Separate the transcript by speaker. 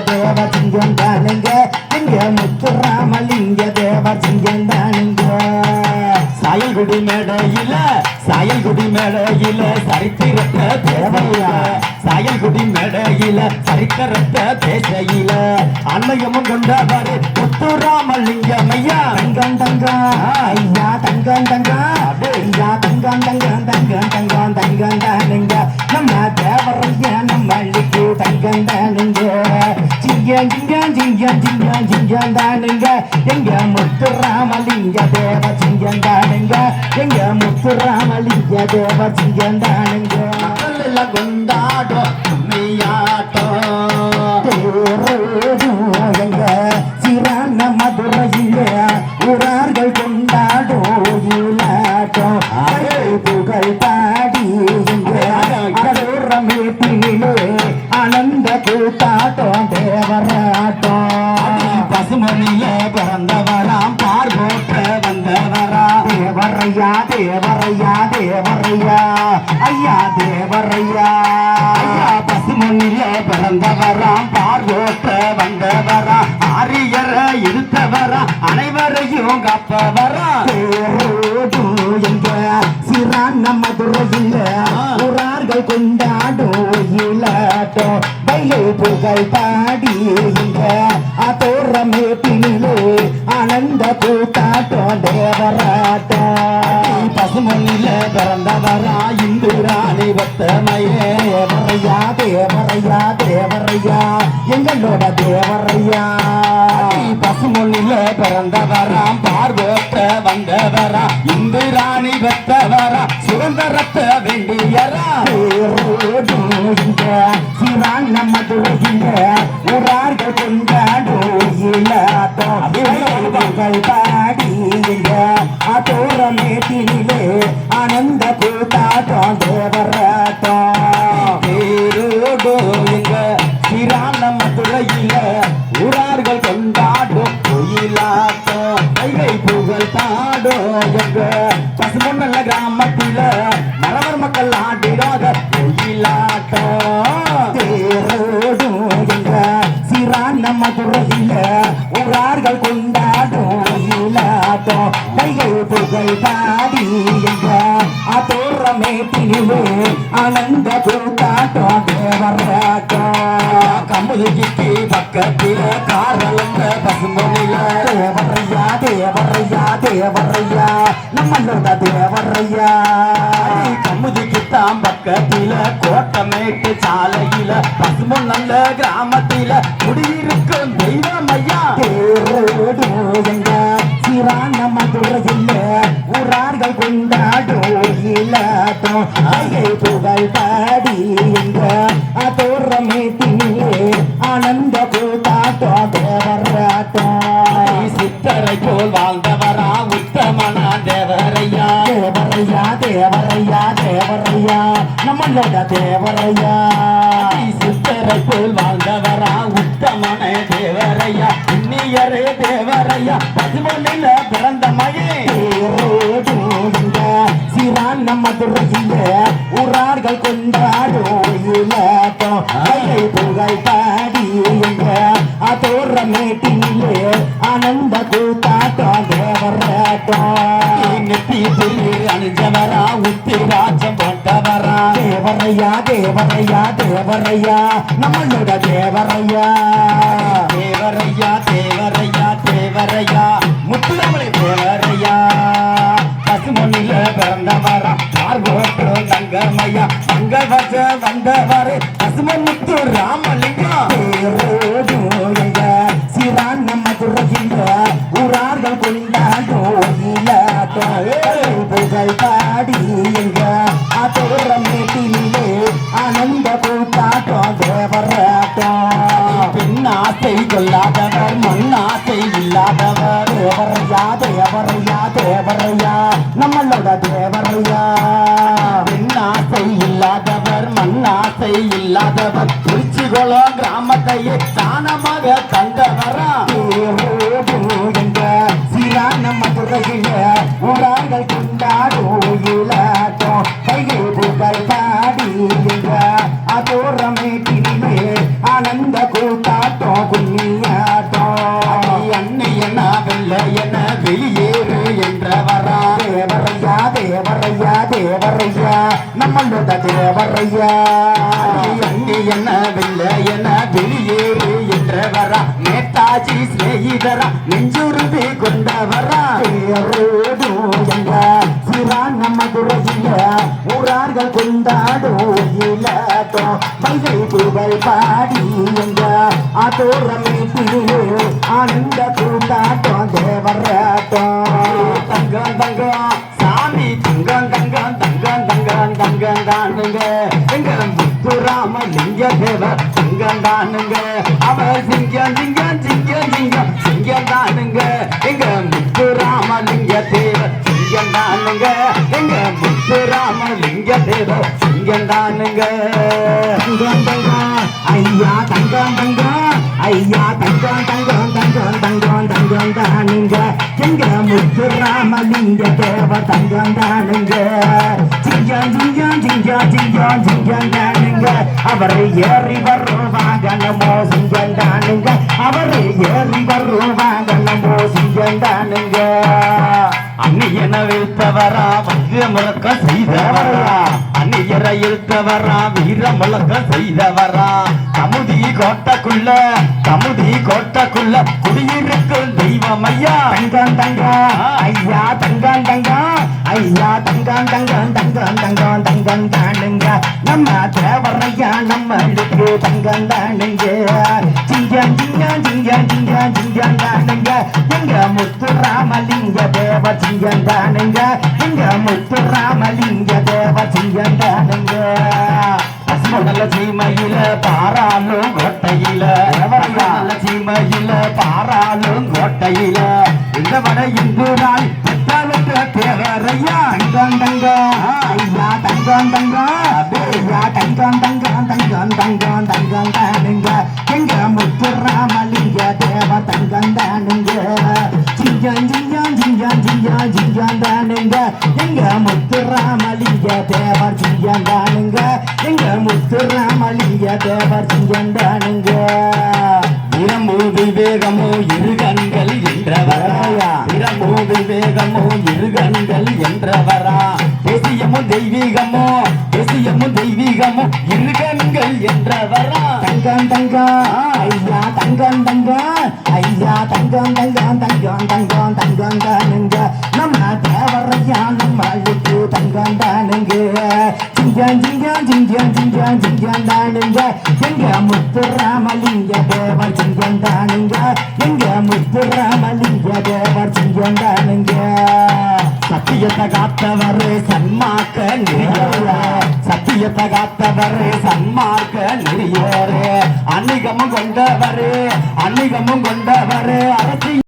Speaker 1: தேவ சிங்கம் தானுங்க எங்க முத்துராமலிங்க தேவ சிங்கம் தானுங்க
Speaker 2: சாயல்குடி மேடையில சாயல்குடி மேடையில சரித்திரத்தை தேவையில சாயல்குடி மேடையில சரித்திரத்தை பேசையில. அன்னையமும் கொண்டவர் முத்துராமலிங்கம் ஐயா
Speaker 1: தங்கம். தங்கம் தேவ சிங்கம் தானுங்க
Speaker 2: மக்கள் கொண்டாடும் கும்மியாட்டம்
Speaker 1: தேரோடுங்க சிறான மதுரையில உறார்கள் கொண்டாடும் இலாட்டம் புகழ் பாடி கடோரமேட்டிலே ஆனந்த கூத்தாட்டம் தேவராட்டம்.
Speaker 2: பசுமணிய பிறந்தவராம் பார்வோட்ட வந்தவரா
Speaker 1: தேவரையா தேவரையா தேவரையா. ஐயா தேவரையா.
Speaker 2: ஐயா பசுமணிய பிறந்தவராம் பார்வோட்ட வந்தவரா ஆரியர இருத்தவரா அனைவரையும் காப்பவரா
Speaker 1: புகழ் பாடி அதோரமே அதோரமேட்டிலே ஆனந்த கூத்தாட்டம் தேவராட்டம்
Speaker 2: பசுமொழியில பிறந்தவரா இந்துராணி வத்தமையே
Speaker 1: தேவரையா தேவரையா தேவரையா எங்களோட தேவரையா.
Speaker 2: பசுமொழில பிறந்தவராம் பார்வோட்ட வந்தவரா இந்து ராணி பெற்றவரா சுதந்திரத்தை வேண்டியரா.
Speaker 1: சிறான மதுரையில உறார்கள் கொண்டாடும் இலாட்டம் உறார்கள் கொண்டாடும் இலாட்டம் கைகள் புகழ் பாடி எங்க அதோரமேட்டிலே ஆனந்த கூத்தாட்டம் தேவராட்டம்
Speaker 2: கமுதுகிக்கு பக்கத்தில காரலந்த பசுமொழில
Speaker 1: தேவரையா தேவரையா தேவரையா நம்மளோட தேவரையா
Speaker 2: கமுதிக்குத்தான் பக்கத்தில கோட்டமேட்டு சாலையில பசுமொ நல்ல கிராமத்தில குடியிருக்கும் தெய்வம் ஐயா
Speaker 1: சிறான மதுரையில் ஊரார்கள் கொண்டாடும் ஐயை புகழ் பாடி எங்க அதோரமேட்டினிலே ஆனந்த கூத்தாட்டம் தேவராட்டம்
Speaker 2: சித்தரை போல் வாழ்ந்தவரா உத்தமனா தேவரையா?
Speaker 1: தேவரையா தேவரையா தேவரையா நம்மளோட தேவரையா.
Speaker 2: சித்தரை போல் வாழ்ந்தவரா உத்தமன தேவரையா. இன்னியரே தேவரையா பசுமொழில பிறந்த மகே
Speaker 1: சிறான மதுரையில் ஊரார்கள் கொண்டாடும் இலாட்டம் ஐயை புகழ் பாடி எங்க அதோரமேட்டினிலே ஆனந்த கூத்தாட்டம் தேவராட்டம்.
Speaker 2: கட்டி புள்ளி அணிஞ்சவரா உத்தி ராஜம் போட்டவரா
Speaker 1: தேவரையா தேவரையா தேவரையா. நம்மளோட தேவரையா
Speaker 2: தேவரையா தேவரையா தேவரையா முத்துரமலை தேவரையா பசுமொழில பிறந்தவரா பார்வோட்டம் தங்கமையா தங்க வச வந்தவரே.
Speaker 1: பாடல் பாடி எங்க அதோரமேட்டிலே ஆனந்த கூத்தாட்டம் தேவராட்டம்
Speaker 2: பெண் ஆசை கொள்ளாதவர் மண் ஆசை இல்லாதவர்
Speaker 1: தேவரையா தேவரையா தேவரையா நம்மளோட தேவரையா.
Speaker 2: பெண் ஆசை இல்லாதவர் மண் ஆசை இல்லாதவர் திருச்சிகுளம் கிராமத்தையே தானமாக தந்தவரா
Speaker 1: உலகில ஊரார்கள் கொண்டாடும் இலாட்டம் கையெழுத்துக்கள் பாடியுங்க அதோரமேட்டினிலே ஆனந்த கூத்தாட்டம் கும்மியாட்டம் அன்னை என்ன வெள்ள என வெளியேறு என்ற வரா. தேவரையா தேவரையா தேவரையா நம்மளோட தேவரையா.
Speaker 2: அன்னை என்ன வெள்ள என வெளியேறு என்றவரா நேதாஜி சிநேகிதரா நெஞ்சுறுதி கொண்டவரா.
Speaker 1: பேரோடும் எங்க சிறான் நம்ம ஊரார்கள் கொண்டாடும் இலக்கம் வைகை புகழ் பாடி எங்க ஆத்தோரமேட்டிலே ஆனந்த கூட்டாட்டம் தேவராட்டம்.
Speaker 2: தங்கம் தங்கம் சாமி தங்கம் தானுங்க எங்க முத்துராம லிங்க தேவர் சிங்கம் தானுங்க அவர் சிங்கம் சிங்கம் சிங்கம் சிங்கம் சிங்கம் தானுங்க எங்க முத்துராம லிங்க தேவர் சிங்கம் தானுங்க எங்க முத்துராம லிங்க தேவர் சிங்கம் தானுங்க
Speaker 1: தங்கம் தங்கம் ஐயா தங்கம் தங்கம். ஐயா தங்கம் தங்கம் தங்கம் தங்கம். தங்கம் தானுங்க எங்க முத்துராமலிங்க தேவ தங்கம் தானுங்க சிங்கம் சிங்கம் சிங்கம் சிங்கம் சிங்கம் தானுங்க அவரை ஏறி வரும் வாகனமோ சிங்கம் தானுங்க அவரை ஏறி வரும் வாகனமோ சிங்கம் தானுங்க
Speaker 2: அந்நியன வீழ்த்தவரா வங்க முழக்க செய்தவரா. அந்நியரை இழுத்தவரா வீர முழக்கம் செய்தவரா. அமுதி கோட்டைக்குள்ள சமுதி கோட்டக்குள்ள குடியிருக்கும் தெய்வம் ஐயா
Speaker 1: தங்கம். தங்கா ஐயா தங்கம் தங்கா ஐயா தங்கம் தங்கம் தங்கம் தங்கம் தங்கம் தானுங்க. நம்ம தேவரையா நம்மளுக்கு தங்கம் தானுங்க. சிங்கம் சிங்கம் சிங்கம் சிங்கம் சிங்கம் தானுங்க. எங்க முத்து ராமலிங்க தேவ சிங்கம் தானுங்க. எங்க முத்து ராமலிங்க தேவ சிங்கம் தானுங்க.
Speaker 2: நல்ல சீமையில பாராலும் கொட்டையில. மகிமையில பாராளும் கோட்டையில. இந்த வட இந்து நாள் பெற்றாளுக்கு தேவரையா
Speaker 1: தங்கம் தங்கம் ஐயா தங்கம் தங்கம் ஐயா தங்கம் தங்கம் தங்கம் தங்கம் தங்கம் தானுங்க. எங்க முத்துராமலிங்க தேவ தங்கம் தானுங்க. சிங்கம் சிங்கம் சிங்கம் சிங்கம் சிங்கம் தானுங்க. எங்க முத்துராமலிங்க தேவர் சிங்கம் தானுங்க. எங்க முத்துராமலிங்க தேவர் தானுங்க.
Speaker 2: விவேகமோ இரு கண்கள் என்றவரா வீரமோ விவேகமோ இரு கண்கள் என்றவரா? தேசியமும் தெய்வீகமோ தேசியமும் தெய்வீகமோ இரு கண்கள் என்றவரா?
Speaker 1: தங்கம் தங்கம். ஐயா தங்கம் தங்கம். ஐயா தங்கம் தங்கம் தங்கம் தங்கம் தங்கம் தானுங்க நம்ம தேவரையா நம்மளுக்கு தங்கம் தானுங்க சிங்கம் சிங்கம் சிங்கம் சிங்கம் சிங்கம் தானுங்க எங்க முத்துராமலிங்க தேவர் சிங்கம் தானுங்க எங்க முத்துராமலிங்க தேவர் சிங்கம் தானுங்க
Speaker 2: சத்தியத்தை காத்தவர் சன்மாக்க நெறியோரே சத்தியத்தை காத்தவர் சன்மார்க்க நெறியோரே அன்னிகமும் கொண்டவரே அன்னிகமும் கொண்டவரே அரசியல்